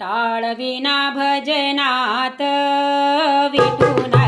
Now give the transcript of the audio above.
टाळविना भजनात विठुना